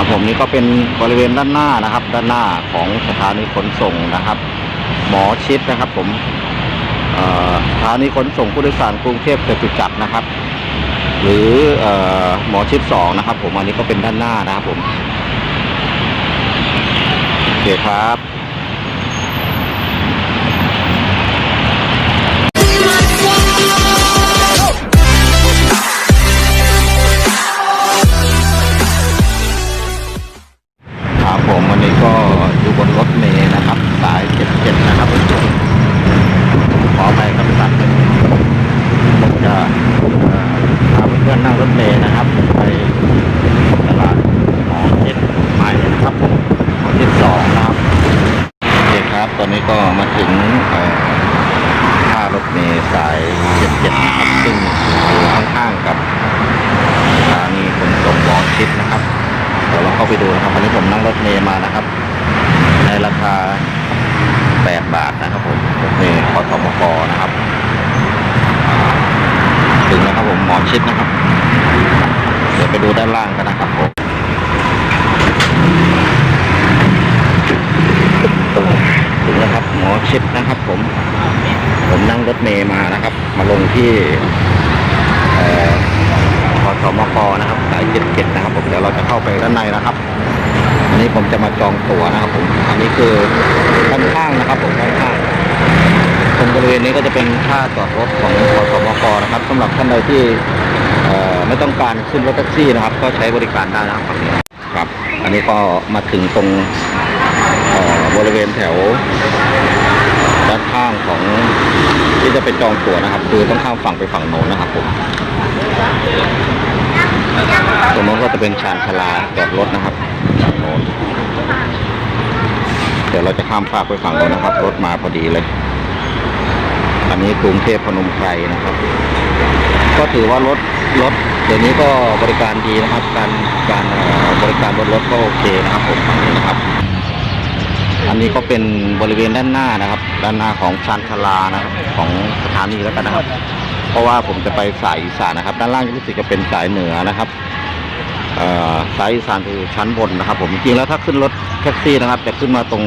ครับผมนี่ก็เป็นบริเวณด้านหน้านะครับ ด้านหน้าของสถานีขนส่งนะครับ หมอชิดนะครับ ผมอ่อสถานีขนส่งผู้โดยสารกรุงเทพจตุจักรนะครับ หรืออหมอชิดสองนะครับ ผมอันนี้ก็เป็นด้านหน้านะครับผมโอเคครับ ถึงเอ่อท่ารถเมล์สาย77นะครับซึ่งอยู่ข้างๆกับสถานีขนส่งหมอชิดนะครับเดี๋ยวเราเข้าไปดูนะครับวันนี้ผมนั่งรถเมล์มานะครับ ในราคา 8 บาทนะครับผมรถเมล์ขอทมกนะครับ ถึงแล้วครับผมหมอชิดนะครับ เดี๋ยวไปดูด้านล่างกันนะครับผมถึงแล้วครับหมอ ชิดนะครับ ผม ผมนั่งรถเมล์มานะครับ มาลงที่เอ่อขอสมกนะครับ สายเจ็ดเจ็ดนะครับ ผมเดี๋ยวเราจะเข้าไปด้านในนะครับอันนี้ผมจะมาจองตั๋วนะครับผมอันนี้คือด้านข้างนะครับ ผมด้านข้างตรงบริเวณนี้ก็จะเป็นค่าจอดรถของขอสมกนะครับสำหรับท่านใดที่ไม่ต้องการขึ้นรถแท็กซี่นะครับ ก็ใช้บริการได้นะครับครับ อันนี้ก็มาถึงตรงบริเวณแถวานข้างของที่จะไปจองตั๋วนะครับ คือต้องข้ามฝั่งไปฝั่งโน้นนะครับผมตรงโน้นก็จะเป็นชานชาลาจอดรถนะครับฝั่งโน้นเดี๋ยวเราจะข้ามฟากไปฝั่งโน้นนะครับ รถมาพอดีเลยอันนี้กรุงเทพพนมไพรนะครับ ก็ถือว่ารถรถเดี๋ยวนี้ก็บริการดีนะครับ การการบริการบนรถก็โอเคนะครับผมฝั่งนี้นะครับ อันนี้ก็เป็นบริเวณด้านหน้านะครับ ด้านหน้าของชานชาลานะครับของสถานีแล้วกันนะครับ เพราะว่าผมจะไปสายอีสานนะครับ ด้านล่างรู้สึกจะเป็นสายเหนือนะครับสายอีสานคือชั้นบนนะครับ ผมจริงแล้วถ้าขึ้นรถแท็กซี่นะครับ จะขึ้นมาตรง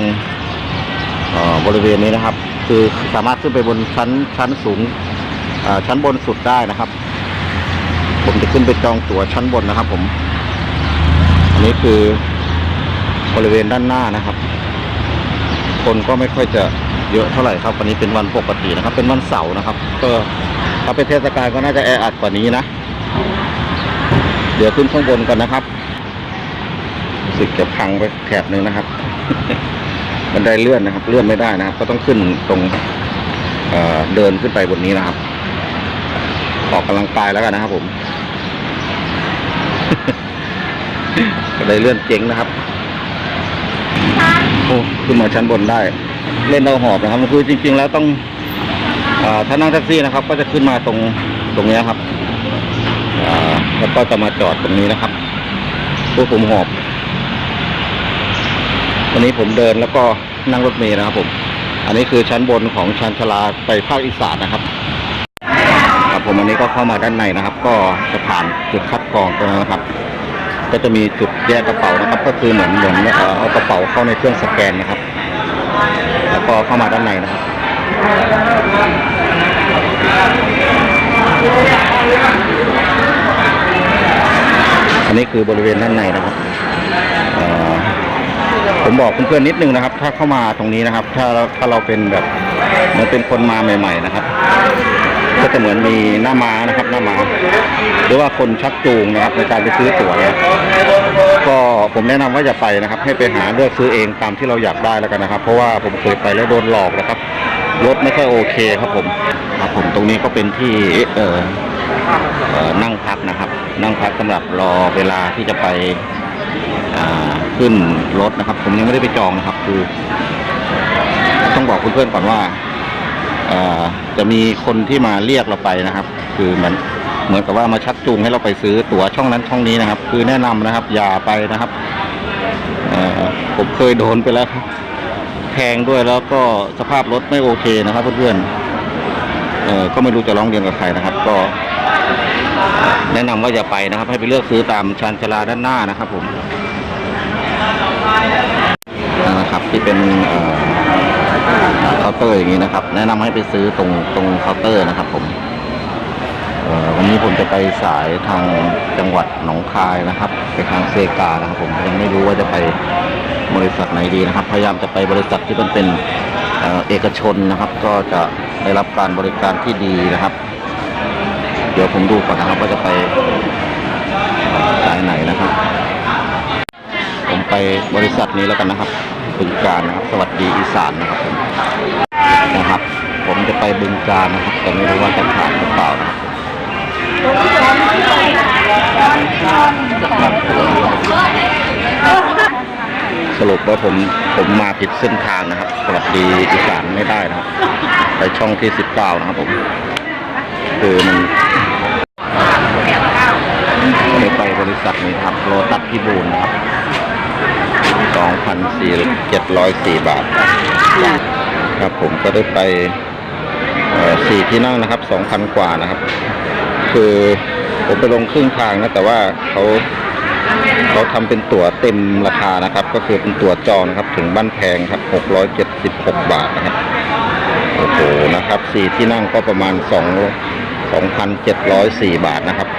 บริเวณนี้นะครับ คือสามารถขึ้นไปบนชั้นชั้นสูงชั้นบนสุดได้นะครับ ผมจะขึ้นไปจองตั๋วชั้นบนนะครับ ผม อันนี้คือบริเวณด้านหน้านะครับ คนก็ไม่ค่อยจะเยอะเท่าไหร่ครับวันนี้เป็นวันปกตินะครับ เป็นวันเสาร์นะครับ ก็ถ้าเป็นเทศกาลก็น่าจะแออัดกว่านี้นะ เดี๋ยวขึ้นข้างบนกันนะครับรู้สึกจะพังไปแถบหนึ่งนะครับบันไดเลื่อนนะครับ เลื่อนไม่ได้นะครับ ก็ต้องขึ้นตรงเเดินขึ้นไปบนนี้นะครับ ออกกำลังกายแล้วกันนะครับผมบันไดเลื่อนเจ๊งนะครับ ขึ้นมาชั้นบนได้ เล่นเอาหอบนะครับคือจริง ๆ แล้วต้องอถ้านั่งแท็กซี่นะครับ ก็จะขึ้นมาตรงตรงนี้ครับแล้วก็จะมาจอดตรงนี้นะครับพวกผมหอบวันนี้ผมเดินแล้วก็นั่งรถเมล์นะครับผม อันนี้คือชั้นบนของชานชาลาไปภาคอีสานนะครับครับผมอันนี้ก็เข้ามาด้านในนะครับ ก็จะผ่านจุดคัดกรองตรงนั้นนะครับ ก็จะมีจุดแยกกระเป๋านะครับ ก็คือเหมือนเหมือนเอ่อเอากระเป๋าเข้าในเครื่องสแกนนะครับ แล้วก็เข้ามาด้านในนะครับอันนี้คือบริเวณด้านในนะครับผมบอกเพื่อนๆนิดนึงนะครับ ถ้าเข้ามาตรงนี้นะครับ ถ้าถ้าเราเป็นแบบเหมือนเป็นคนมาใหม่ ๆ นะครับ ก็จะเหมือนมีหน้าม้านะครับหน้าม้าหรือว่าคนชักจูงนะครับในการไปซื้อตั๋วเนี่ยก็ผมแนะนำว่าอย่าไปนะครับ ให้ไปหาเลือกซื้อเองตามที่เราอยากได้แล้วกันนะครับ เพราะว่าผมเคยไปแล้วโดนหลอกนะครับรถไม่ค่อยโอเคครับผมครับผมตรงนี้ก็เป็นที่เออนั่งพักนะครับ นั่งพักสำหรับรอเวลาที่จะไปขึ้นรถนะครับ ผมยังไม่ได้ไปจองนะครับ คือ ต้องบอกเพื่อนๆก่อนว่า จะมีคนที่มาเรียกเราไปนะครับ คือเหมือนเหมือนกับว่ามาชักจูงให้เราไปซื้อตั๋วช่องนั้นช่องนี้นะครับ คือแนะนำนะครับ อย่าไปนะครับผมเคยโดนไปแล้วครับแพงด้วยแล้วก็สภาพรถไม่โอเคนะครับเพื่อนๆเออก็ไม่รู้จะร้องเรียนกับใครนะครับ ก็ แนะนำว่าอย่าไปนะครับ ให้ไปเลือกซื้อตามชานชาลาด้านหน้านะครับ ผมนะครับ ที่เป็นเอ่อ เคาน์เตอร์อย่างนี้นะครับ แนะนำให้ไปซื้อตรงตรงเคาน์เตอร์นะครับ ผมวันนี้ผมจะไปสายทางจังหวัดหนองคายนะครับ ไปทางเซกานะครับ ผมยังไม่รู้ว่าจะไปบริษัทไหนดีนะครับ พยายามจะไปบริษัทที่มันเป็นเอ่อเอกชนนะครับ ก็จะได้รับการบริการที่ดีนะครับ เดี๋ยวผมดูก่อนนะครับว่าจะไปสายไหนนะครับ ผมไปบริษัทนี้แล้วกันนะครับบึงการนะครับ สวัสดีอีสานนะครับผม นะครับ ผมจะไปบึงการนะครับแต่ไม่รู้ว่าจะผ่านหรือเปล่านะสรุปว่าผมผมมาผิดเส้นทางนะครับสวัสดีอีสานไม่ได้นะครับ ไปช่องที่สิบเก้านะครับผม คือมันไม่ไปบริษัทนี้ครับโลตัสพิบูลนะครับ 2,704 บาท ครับ ผมก็ได้ไปสี่ที่นั่งนะครับ2,000กว่านะครับ คือผมไปลงครึ่งทางนะแต่ว่าเขาเขาทำเป็นตั๋วเต็มราคานะครับ ก็คือเป็นตั๋วจองนะครับถึงบ้านแพงครับ676บหกบาทนะครับโอ้โหนะครับสี่ที่นั่งก็ประมาณ2 2,704บาทนะครับ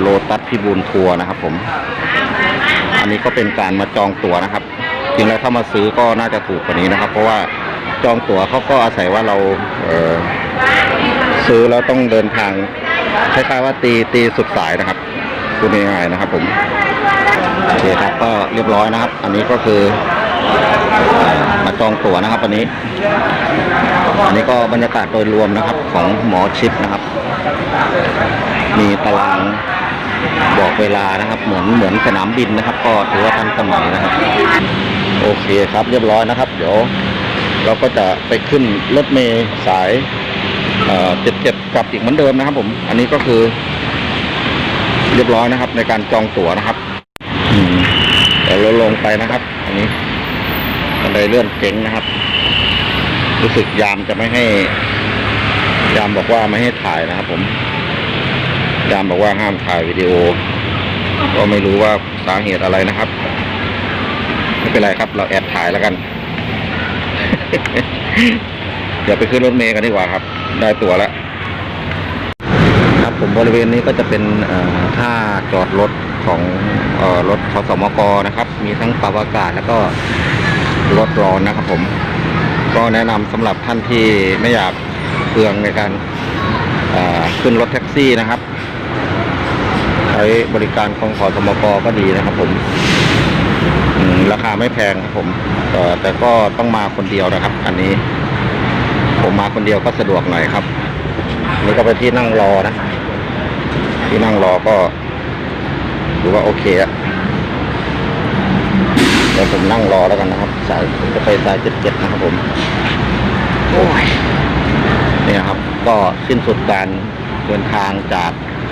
โลตัสพิบูลทัวร์นะครับผม อันนี้ก็เป็นการมาจองตั๋วนะครับ จริงแล้วถ้ามาซื้อก็น่าจะถูกกว่านี้นะครับ เพราะว่าจองตั๋วเขาก็อาศัยว่าเราเซื้อแล้วต้องเดินทางคล้ายๆว่าตีตีสุดสายนะครับพูดง่ายๆนะครับ ผมโอเคครับก็เรียบร้อยนะครับ อันนี้ก็คือเอ่อมาจองตั๋วนะครับวันนี้ อันนี้ก็บรรยากาศโดยรวมนะครับของหมอชิปนะครับ มีตาราง บอกเวลานะครับ เหมือนเหมือนสนามบินนะครับ ก็ถือว่าทันสมัยนะครับ โอเคครับเรียบร้อยนะครับ เดี๋ยว เราก็จะไปขึ้นรถเมล์สายเจ็ดเจ็ดกลับอีกเหมือนเดิมนะครับ ผม อันนี้ก็คือ เรียบร้อยนะครับ ในการจองตั๋วนะครับอืมเดี๋ยวเราลงไปนะครับ อันนี้บันไดเลื่อนเจ๋งนะครับ รู้สึกยามจะไม่ให้ ยามบอกว่าไม่ให้ถ่ายนะครับ ผม ยามบอกว่าห้ามถ่ายวิดีโอ ก็ไม่รู้ว่าสาเหตุอะไรนะครับ ไม่เป็นไรครับ เราแอบถ่ายแล้วกัน เดี๋ยวไปขึ้นรถเมล์กันดีกว่าครับ ได้ตั๋วแล้วครับผมบริเวณนี้ก็จะเป็นท่าจอดรถของออรถขสมกนะครับ มีทั้งปรับอากาศแล้วก็รถร้อนนะครับผม ก็แนะนำสำหรับท่านที่ไม่อยากเปลืองในการขึ้นรถแท็กซี่นะครับ ช้บริการของขอสมกก็ดีนะครับ ผมอืมราคาไม่แพงครับผมเอ่อแต่ก็ต้องมาคนเดียวนะครับ อันนี้ ผมมาคนเดียวก็สะดวกหน่อยครับ นี่ก็เป็นที่นั่งรอนะ ที่นั่งรอก็ถือว่าโอเคอะเดี๋ยวผมนั่งรอแล้วกันนะครับ สายจะไปสายเจ็ดเจ็ดนะครับผมโอ้ยเนี่ยครับ ก็สิ้นสุดการเดินทางจากอ่า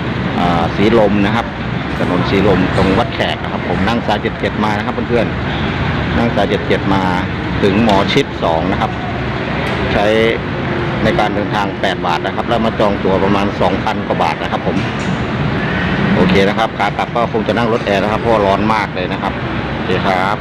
สีลมนะครับ ถนนสีลมตรงวัดแขกนะครับ ผมนั่งสายเจ็ดเจ็ดมานะครับเพื่อนๆนั่งสายเจ็ดเจ็ดมาถึงหมอชิดสองนะครับ ใช้ในการเดินทาง 8 บาทนะครับ แล้วมาจองตั๋วประมาณ 2,000 กว่าบาทนะครับ ผม โอเคนะครับขากลับก็คงจะนั่งรถแอร์นะครับเพราะร้อนมากเลยนะครับโอเคครับ